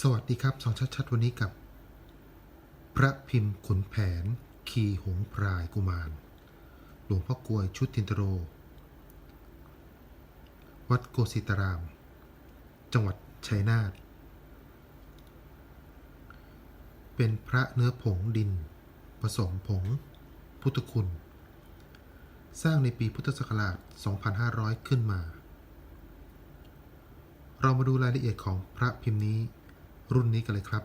สวัสดีครับสองชัดๆวันนี้กับ พระพิมพ์ขุนแผน คีหงพรายกุมาร หลวงพ่อกลวยชุดตินตโร วัดโกสิตาราม จังหวัดชัยนาทเป็นพระเนื้อผงดิน ผสมผง พุทธคุณ สร้างในปีพุทธศักราช 2500 ขึ้นมา เรามาดูรายละเอียดของพระพิมพ์นี้ รุ่นนี้กันเลยครับ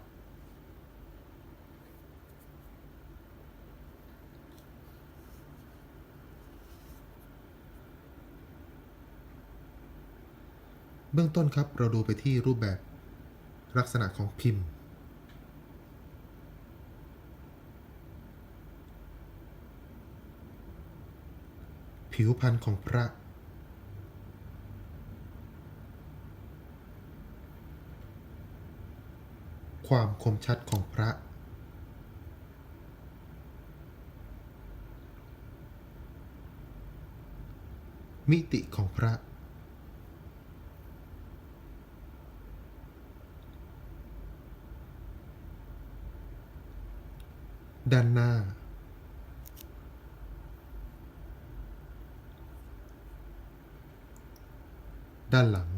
เบื้องต้นครับเราดูไปที่รูปแบบลักษณะของพิมพ์ ผิวพรรณของพระ ความคมชัดของพระ มิติของพระ ด้านหน้า ด้านหลัง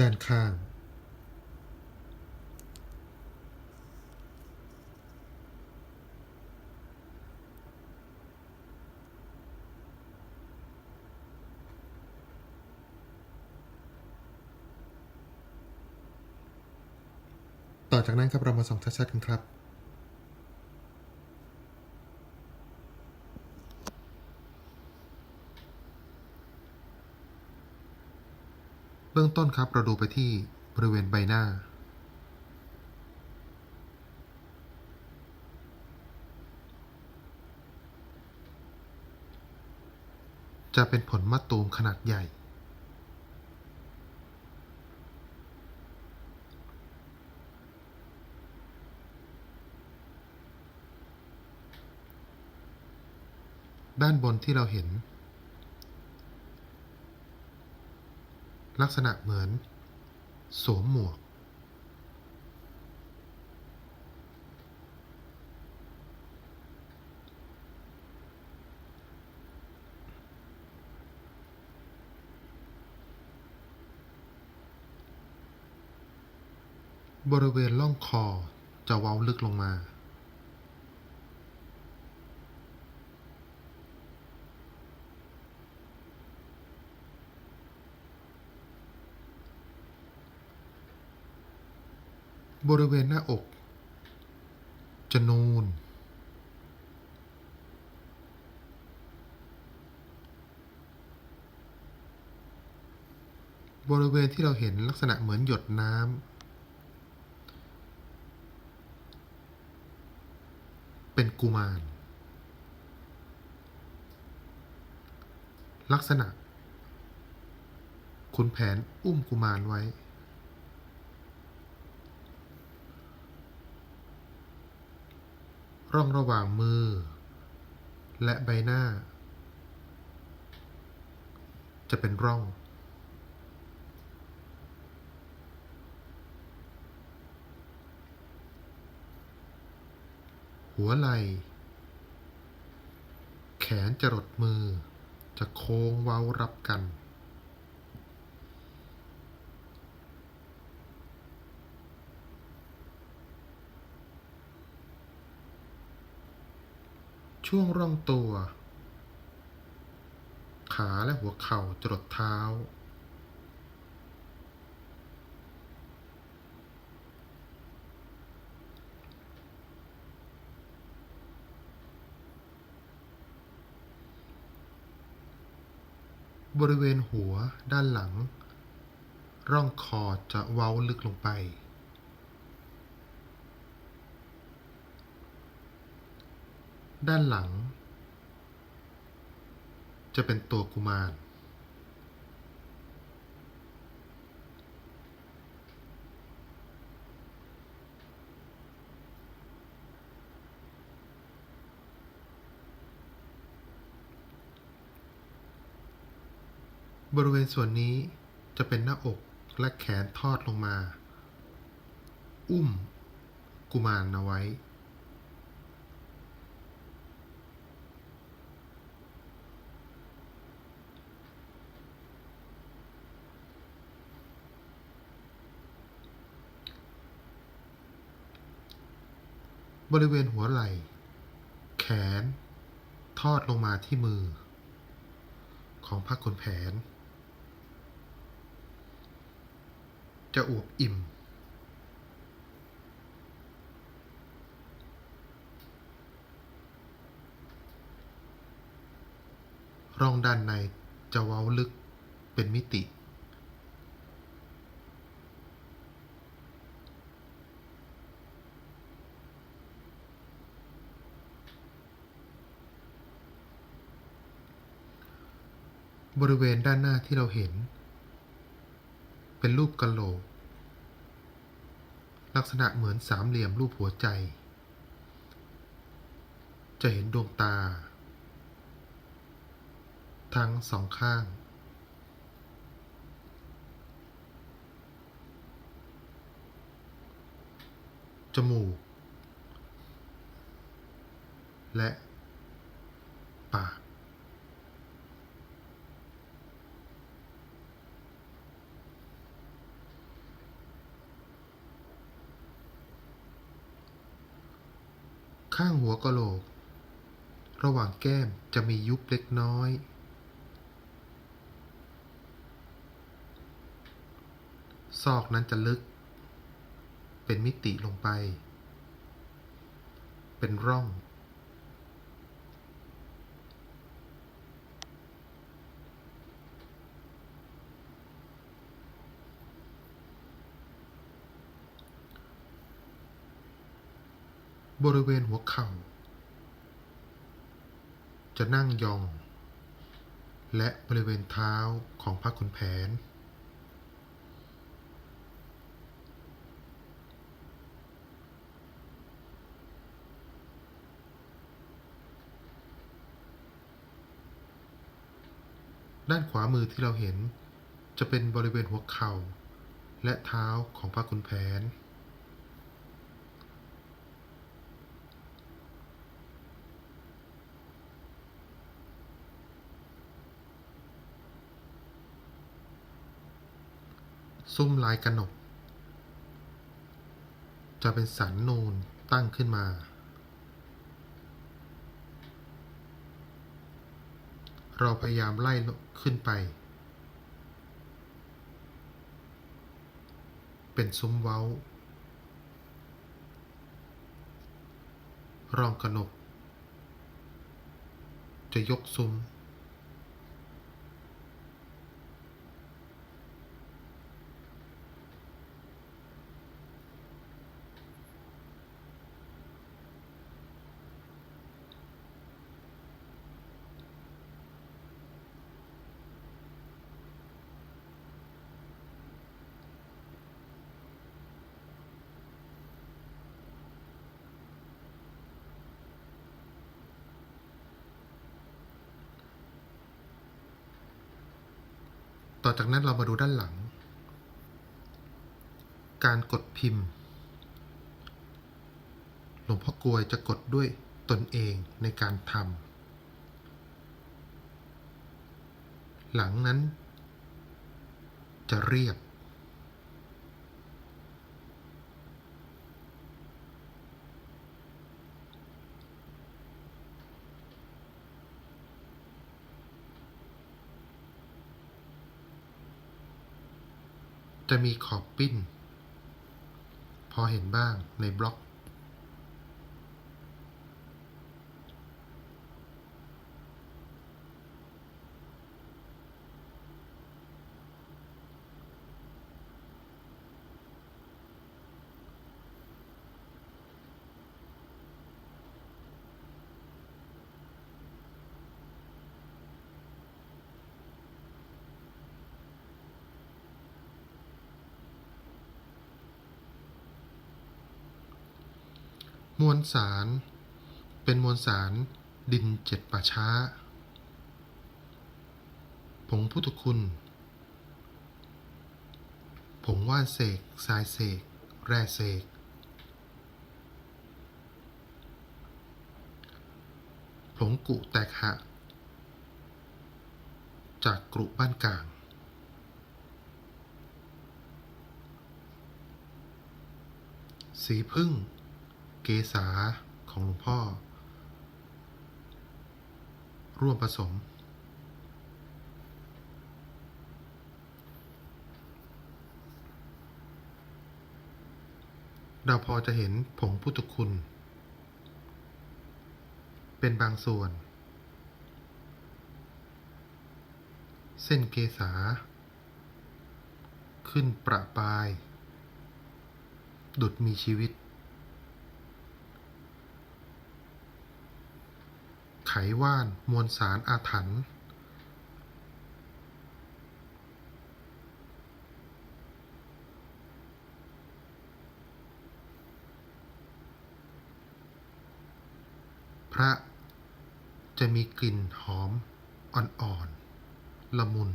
ด้านข้าง ต่อจากนั้นครับเรามาส่องชัดๆกันครับ เบื้องต้นครับเราดูไปที่บริเวณใบหน้า จะเป็นผลมะตูมขนาดใหญ่ ด้านบนที่เราเห็น ลักษณะเหมือน สวมหมวก บริเวณล่องคอจะเว้าลึกลงมา บริเวณหน้าอก จะนูน บริเวณที่เราเห็นลักษณะเหมือนหยดน้ำ เป็นกุมาร ลักษณะขุนแผนอุ้มกุมารไว้ ร่องระหว่างมือ และใบหน้า จะเป็นร่อง หัวไหล่แขนจรดมือ จะโค้งเว้ารับกัน ช่วงร่องตัว ขาและหัวเข่าจรดเท้า บริเวณหัวด้านหลัง ร่องคอจะเว้าลึกลงไป ด้านหลัง จะเป็นตัวกุมาร บริเวณส่วนนี้จะเป็นหน้าอกและแขนทอดลงมา อุ้ม กุมารเอาไว้ บริเวณหัวไหล่ แขน ทอดลงมาที่มือ ของพระขุนแผน จะอวบอิ่ม ร่องด้านในจะเว้าลึกเป็นมิติ บริเวณด้านหน้าที่เราเห็น เป็นรูปกะโหลก ลักษณะเหมือนสามเหลี่ยมรูปหัวใจ จะเห็นดวงตา ทั้งสองข้าง จมูก และปาก ข้างหัวกะโหลก ระหว่างแก้มจะมียุบเล็กน้อย ซอกนั้นจะลึก เป็นมิติลงไป เป็นร่อง บริเวณหัวเข่า จะนั่งยอง และบริเวณเท้าของพระขุนแผน ด้านขวามือที่เราเห็นจะเป็นบริเวณหัวเข่า และเท้าของพระขุนแผน ซุ้มลายกระหนก จะเป็นสันนูนตั้งขึ้นมา เราพยายามไล่ขึ้นไป เป็นซุ้มเว้า รองกระหนก จะยกซุ้ม ต่อจากนั้นเรามาดูด้านหลัง การกดพิมพ์ หลวงพ่อกลวยจะกดด้วยตนเองในการทำ หลังนั้นจะเรียบ จะมีขอบปิ้น พอเห็นบ้างในบล็อก มวลสาร เป็นมวลสารดินเจ็ดป่าช้า ผงพุทธคุณ ผงว่านเสกทรายเสก แร่เสก ผงกุแตกหักจากกรุบ้านกลาง สีพึ่ง เกษาของหลวงพ่อ ร่วมผสม เราพอจะเห็นผงพุทธคุณ เป็นบางส่วน เส้นเกษา ขึ้นประปาย ดุดมีชีวิต ไข ว่าน มวลสารอาถรรพ์พระจะมีกลิ่นหอมอ่อนๆละมุน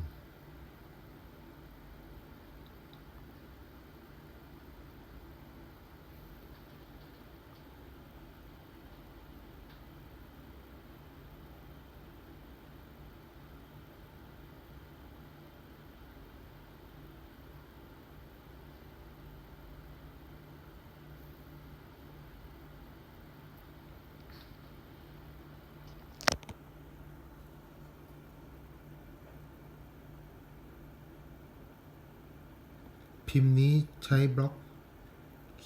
พิมพ์นี้ใช้บล็อก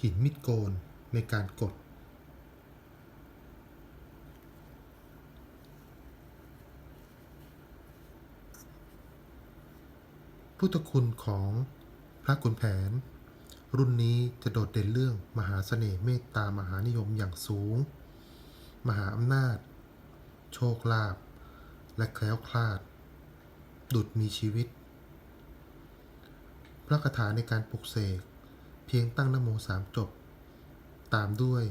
หินมิดโกนในการกด พุทธคุณของพระขุนแผน รุ่นนี้จะโดดเด่นเรื่องมหาเสน่ห์เมตตามหานิยมอย่างสูง มหาอำนาจ โชคลาภและแคล้วคลาด ดุดมีชีวิต พระคาถาในการปลุกเสก เพียงตั้งนโมสามจบ ตามด้วย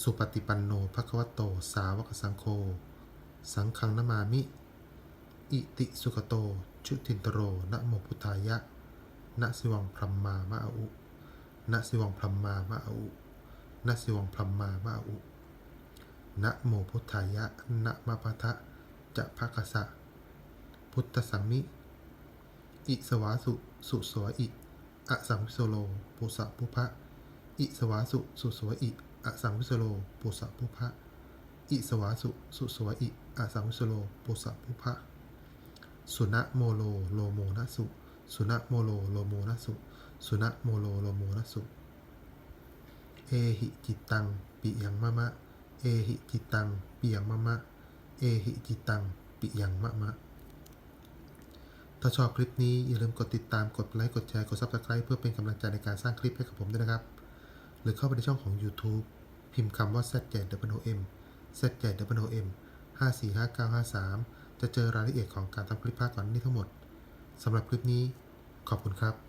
สุปฏิปันโนภควโต สาวกสังโฆสังฆังนามามิ อิติสุขโต ชุตินตโรนะโมพุทธายะนะสิวังพรหมมามะอุนะสิวังพรหมมามะอุนะสิวังพรหมมามะอุนะโมพุทธายะนะมะปะทะจะภะกสะ พุทธสังมิ อิสวาสุ สุสวอิอะสังวิโสโลปุสะปุพะอิสวาสุสุสวอิอะสังวิโสโลปุสะปุพะอิสวาสุสุสวอิอะสังวิโสโลปุสะปุพะสุนะโมโลโลโมนะสุ สุนะโมโลโลโมนะสุ สุนะโมโลโลโมนะสุ เอหิจิตตังปิยังมะมะ เอหิจิตตังปิยังมะมะ เอหิจิตตังปิยังมะมะ ถ้าชอบคลิปนี้อย่าลืมกดติดตามกดไลค์กดแชร์กด Subscribe เพื่อเป็นกำลังใจในการสร้างคลิปให้กับผมด้วยนะครับ หรือเข้าไปในช่องของ YouTube พิมพ์คำว่า z j w m z j w m 545953 จะเจอรายละเอียดของการทำคลิปภาคก่อนนี้ทั้งหมดสำหรับคลิปนี้ขอบคุณครับ